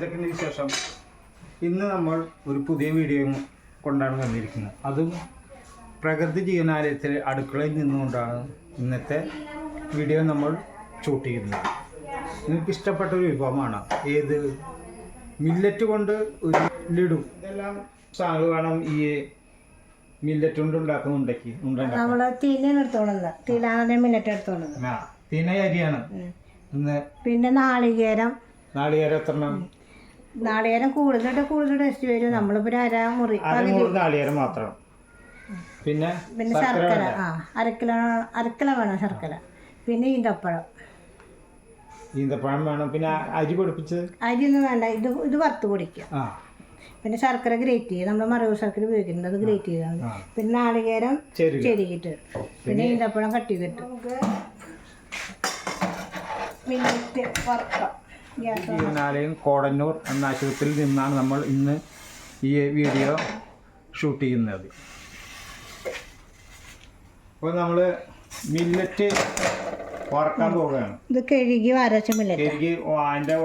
എന്തൊക്കെയുണ്ട് ശേഷം ഇന്ന് നമ്മൾ ഒരു പുതിയ വീഡിയോ കൊണ്ടാണ് വന്നിരിക്കുന്നത്. അതും പ്രകൃതി ജീവനാലയത്തിലെ അടുക്കളയിൽ നിന്നുകൊണ്ടാണ് ഇന്നത്തെ വീഡിയോ നമ്മൾ ഷൂട്ട് ചെയ്യുന്നത്. നിങ്ങൾക്ക് ഇഷ്ടപ്പെട്ട ഒരു വിഭവമാണ്. ഏത്? മില്ലറ്റ് കൊണ്ട് ഒരു ലഡു. ഇതെല്ലാം സാധനം വേണം ഈ മില്ലറ്റ് കൊണ്ട് ഉണ്ടാക്കുന്ന ഉണ്ടാക്കി നമ്മൾ തീനാണ് മില്ലറ്റ് തിന അരിയാണ്. പിന്നെ നാളികേരം. നാളികേരം എത്ര നാളികേരം കൂടുതലിട്ട് കൂടുതൽ ടേസ്റ്റ് വരും. നമ്മളിപ്പോ അരമുറി അര മുറി നാളികേരം മാത്രം. പിന്നെ പിന്നെ ശർക്കര. ആ അരക്കിലോ അരക്കിലോ വേണം ശർക്കര. പിന്നെ ഈന്തപ്പഴം. ഈന്തപ്പഴം വേണം. പിന്നെ അരി പൊടിപ്പിച്ചത്? ഒന്നും വേണ്ട. ഇത് ഇത് വറുത്ത് പൊടിക്കുക. ആ. പിന്നെ ശർക്കര ഗ്രേറ്റ് ചെയ്യുക നമ്മൾ മറവ് ശർക്കര ഉപയോഗിക്കുന്നുണ്ട് അത് ഗ്രേറ്റ് ചെയ്താൽ മതി പിന്നെ നാളികേരം ചെരുക. ചെരുകിട്ട് പിന്നെ ഈന്തപ്പഴം കട്ട് ചെയ്തിട്ട്. നമുക്ക് മിനിറ്റ് വറുക്കാം. ജീവനാലയം കോടന്നൂർ എന്ന ആശുപത്രിയിൽ നിന്നാണ് നമ്മൾ ഇന്ന് ഈ വീഡിയോ ഷൂട്ട് ചെയ്യുന്നത്. അപ്പോൾ നമ്മൾ മില്ലറ്റ് വറക്കാൻ പോവുകയാണ്. ഇത് കഴുകി വരച്ച മില്ലറ്റ്. കഴുകി അതിന്റെ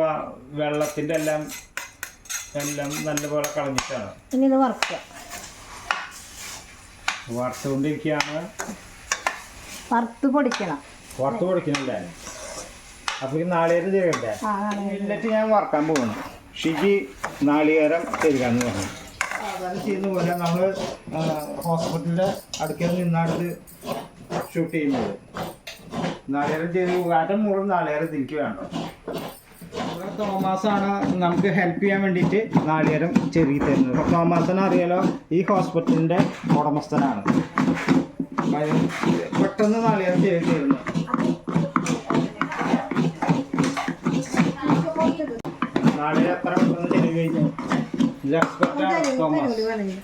വെള്ളത്തിന്റെ എല്ലാം എല്ലാം നല്ലപോലെ കളഞ്ഞിട്ടാണ്. ഇനി ഇത് വറുക്കുക. വറുത്തുകൊണ്ടിരിക്കുകയാണ്. വറുത്ത് പൊടിക്കണം. വറുത്ത് പൊടിക്കണല്ലേ. അപ്പോൾ ഈ നാളികേരം ചെയ്യണ്ടേ എന്നിട്ട് ഞാൻ വറക്കാൻ പോകുന്നു ഷിജി നാളികേരം തരികയെന്ന് പറഞ്ഞു. അതാണ് ചെയ്യുന്ന പോലെ നമ്മൾ ഹോസ്പിറ്റലിന്റെ അടുക്കൽ നിന്നാണ് ഷൂട്ട് ചെയ്യുന്നത്. നാളികേരം ചെയ്ത് അര മുഴുവൻ നാളികേരം തിരിക്ക് വേണ്ട തോമാസാണ് നമുക്ക് ഹെൽപ്പ് ചെയ്യാൻ വേണ്ടിയിട്ട് നാളികേരം ചെറിയ തരുന്നത്. തോമാസിനെ അറിയാലോ ഈ ഹോസ്പിറ്റലിന്റെ ഉടമസ്ഥനാണ്. അപ്പൊ പെട്ടെന്ന് നാളികേരം ചെയ്ത് തരുന്നു നാളെ എത്ര പെട്ടെന്ന് ചെലവ് കഴിഞ്ഞു? ഇത് എക്സ്പെർട്ടാണ് തോമസ്.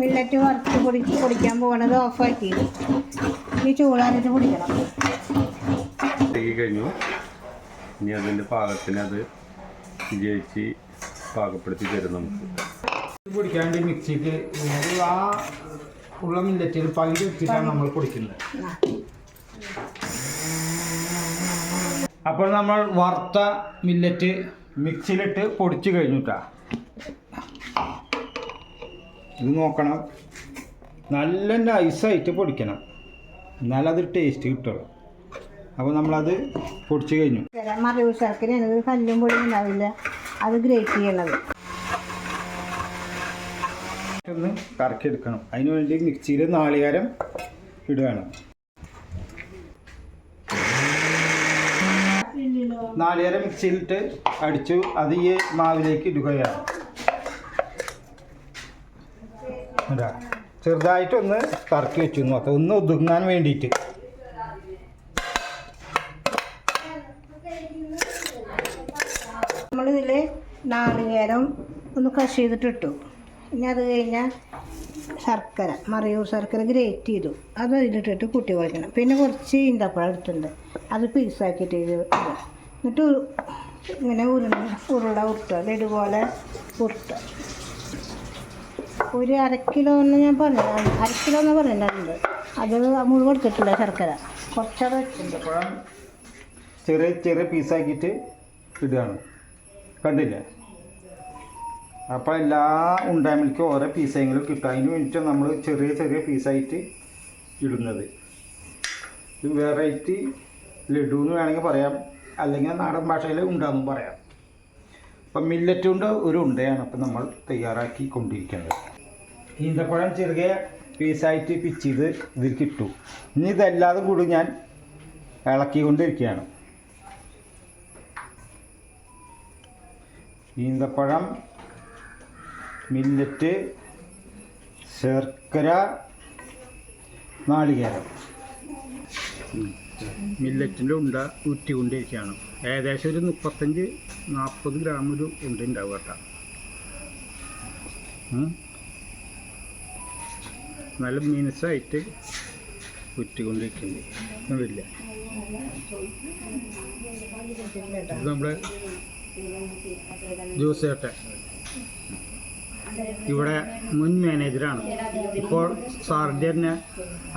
മില്ലറ്റ് വറുത്ത് പൊടി പൊടിക്കാൻ പോകണത് ഓഫാക്കി ഈ ചൂടാനിട്ട് പൊടിക്കണം. കഴിഞ്ഞു. ഇനി അതിന്റെ പാകത്തിന് അത് ജയിച്ച് പാകപ്പെടുത്തി തരും നമുക്ക്. പൊടിക്കാണ്ട് മിക്സിക്ക് ആ ഉള്ള മില്ലറ്റിൽ പകുതി വെച്ചിട്ടാണ് നമ്മൾ പൊടിക്കുന്നത്. അപ്പോൾ നമ്മൾ വറുത്ത മില്ലറ്റ് മിക്സിയിലിട്ട് പൊടിച്ച് കഴിഞ്ഞിട്ടാ ഇത് നോക്കണം. നല്ല നൈസായിട്ട് പൊടിക്കണം. എന്നാലത് ടേസ്റ്റ് കിട്ടുള്ളൂ. അപ്പോൾ നമ്മളത് പൊടിച്ച് കഴിഞ്ഞു. മറിവ് ശർക്കര കല്ലും പൊടി ഉണ്ടാവില്ല. അത് ഗ്രേറ്റ് ചെയ്യണത്. ഒന്ന് കറക്കി എടുക്കണം അതിന് വേണ്ടി മിക്സിയിൽ നാളികാരം ഇടുകയാണ്. നാളികേരം മിക്സിയിലിട്ട് അടിച്ചു. അത് ഈ മാവിലേക്ക് ഇടുകയാണ്. ചെറുതായിട്ട് ചെറുതായിട്ടൊന്ന് കറക്കി വെച്ചു നോക്കാം ഒന്ന് ഒതുങ്ങാൻ വേണ്ടിയിട്ട്. നമ്മളിതിൽ നാളികേരം ഒന്ന് കഷ് ചെയ്തിട്ട് ഇട്ടു. ഇനി അത് കഴിഞ്ഞാൽ ശർക്കര മറിയൂർ ശർക്കര ഗ്രേറ്റ് ചെയ്തു. അത് അതിലിട്ടിട്ട് കുട്ടി കുഴക്കണം പിന്നെ കുറച്ച് ഇന്തപ്പഴം എടുത്തിട്ടുണ്ട്. അത് പീസാക്കിയിട്ട് ഇത് ഇടുക. എന്നിട്ട് ഇങ്ങനെ ഉരുണ്ട ഉരുള ഉരുട്ടുക. ലഡുപോലെ ഉരുട്ടുക. ഒരു അരക്കിലോ കിലോ എന്ന് ഞാൻ പറഞ്ഞു അരക്കിലോ കിലോ എന്ന് പറഞ്ഞിട്ടുണ്ട്. അത് മുഴുവൻ എടുത്തിട്ടില്ല ശർക്കര. കുറച്ചത് ചെറിയ ചെറിയ പീസാക്കിയിട്ട് ഇടുകയാണ്. കണ്ടില്ലേ? അപ്പോൾ എല്ലാ ഉണ്ടാമിൽക്കും ഓരോ പീസെങ്കിലും കിട്ടും. അതിന് വേണ്ടിയിട്ട് നമ്മൾ ചെറിയ ചെറിയ പീസായിട്ട് ഇടുന്നത്. ഇത് വെറൈറ്റി ലഡു എന്ന് വേണമെങ്കിൽ പറയാം. അല്ലെങ്കിൽ നാടൻ ഭാഷയിൽ ഉണ്ടാകും പറയാം. അപ്പം മില്ലറ്റ് കൊണ്ട് ഒരു ഉണ്ടയാണ് അപ്പം നമ്മൾ തയ്യാറാക്കി കൊണ്ടിരിക്കുന്നത് ഈന്തപ്പഴം ചെറുകെ പീസായിട്ട് പിച്ചിത് ഇതിൽ കിട്ടും ഇനി ഇതല്ലാതെ കൂടി ഞാൻ ഇളക്കിക്കൊണ്ടിരിക്കുകയാണ്. ഈന്തപ്പഴം മില്ലറ്റ് ശർക്കര നാളികേരം. മില്ലറ്റിന്റെ ഉണ്ട ഊറ്റിക്കൊണ്ടിരിക്കുകയാണ്. ഏകദേശം ഒരു മുപ്പത്തഞ്ച് നാൽപ്പത് ഗ്രാം ഒരു ഉണ്ട ഉണ്ടാവും കേട്ടോ. നല്ല മീൻസായിട്ട് ഉറ്റിക്കൊണ്ടിരിക്കുന്നുണ്ട് നമ്മുടെ ജ്യൂസ് ചേട്ടൻ. ഇവിടെ മുൻ മാനേജറാണ്. ഇപ്പോൾ സാറിന്റെ തന്നെ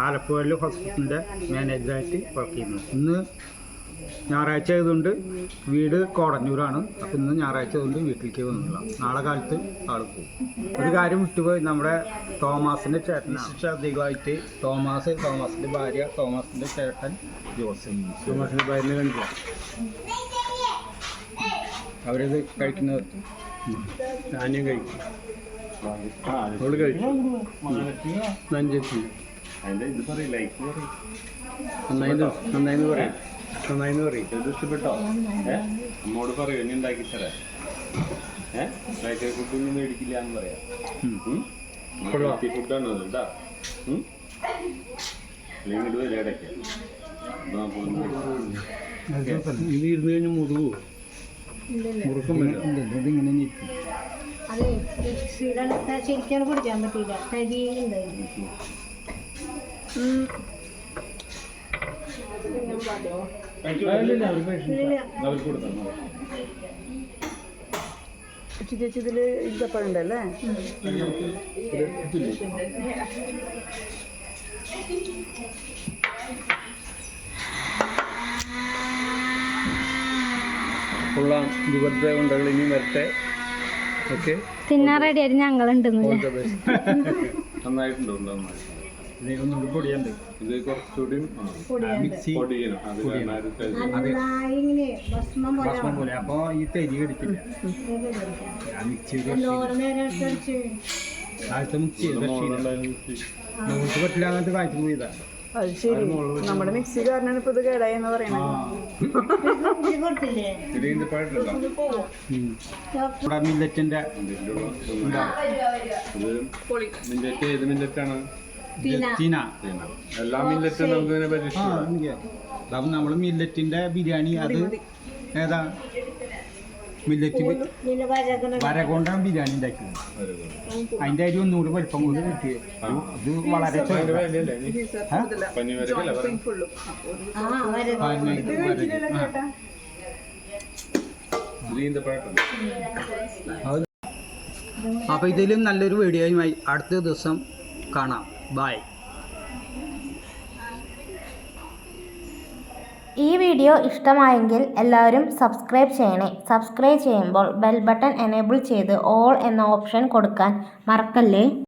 ആലപ്പുഴയിലെ ഹോസ്പിറ്റലിന്റെ മാനേജറായിട്ട് വർക്ക് ചെയ്യുന്നു. ഇന്ന് ഞായറാഴ്ച ആയതുകൊണ്ട് വീട് കോടഞ്ഞൂരാണ്. അപ്പം ഇന്ന് ഞായറാഴ്ച ആയതുകൊണ്ട് വീട്ടിലേക്ക് വന്നില്ല നാളെ കാലത്ത് ആൾ പോകും. ഒരു കാര്യം വിട്ടുപോയി. നമ്മുടെ തോമാസിന്റെ ചേട്ടൻ അധികമായിട്ട് തോമാസ് തോമാസിന്റെ ഭാര്യ തോമാസിന്റെ ചേട്ടൻ ജോസ് തോമാസിന്റെ ഭാര്യ കണ്ടില്ല അവരത് കഴിക്കുന്നത് ഞാനും കഴിക്കും. ഇഷ്ടപ്പെട്ടോ ഏ? അമ്മോട് പറയൂ ഇനി ഉണ്ടാക്കി തരാം ഏ? ബേക്കറി ഫുഡൊന്നും മേടിക്കില്ല എന്ന് പറയാം. ഫുഡാണ് അത്? കേട്ടാ? അല്ലെങ്കിൽ ഇടയ്ക്ക്. ഇത് ഇരുന്ന് കഴിഞ്ഞ് മുറിവ് മുറുക്കം ഇതിങ്ങനെ അത് മിക്സിയിലെടുത്ത ശരിക്കും പിടിക്കാൻ പറ്റില്ല കരിയുണ്ടായിരുന്നു കൊടുത്താൽ ഇതിൽ ഇതപ്പഴുണ്ടല്ലേ കൊള്ളാം ഇവിടുത്തെ ഉണ്ടകൾ ഇനി വരട്ടെ. തിന്നാൻ റെഡി ആയിട്ട് ഞങ്ങളുണ്ട് അപ്പോൾ ഈ തെരി കടിക്കില്ല. പറ്റില്ല അത് ശരി. നമ്മുടെ മിക്സി കാരണം ഇപ്പൊ ഇത് കേടായി എന്ന് പറയണത് ഇവിടെ മില്ലറ്റ് ഏത് മില്ലറ്റാണ്? ചീന എല്ലാ മില്ലറ്റും നമുക്ക് ഇതിനെ ആ പരീക്ഷിക്കാം എനിക്ക് അപ്പം നമ്മൾ മില്ലറ്റിന്റെ ബിരിയാണി അത് ഏതാ? മില്ലറ്റ് വരകൊണ്ടാണ് ബിരിയാണി ഉണ്ടാക്കിയത്. അതിന്റെ അരി ഒന്നുകൂടി വലിപ്പം കൊണ്ട് കിട്ടി ഇത് വളരെ അപ്പോൾ ഇതിലും. നല്ലൊരു വീഡിയോയുമായി അടുത്ത ദിവസം കാണാം. ബായ് ഈ വീഡിയോ ഇഷ്ടമായെങ്കിൽ എല്ലാവരും സബ്സ്ക്രൈബ് ചെയ്യണേ. സബ്സ്ക്രൈബ് ചെയ്യുമ്പോൾ ബെൽ ബട്ടൺ എനേബിൾ ചെയ്ത് ഓൾ എന്ന ഓപ്ഷൻ കൊടുക്കാൻ മറക്കല്ലേ?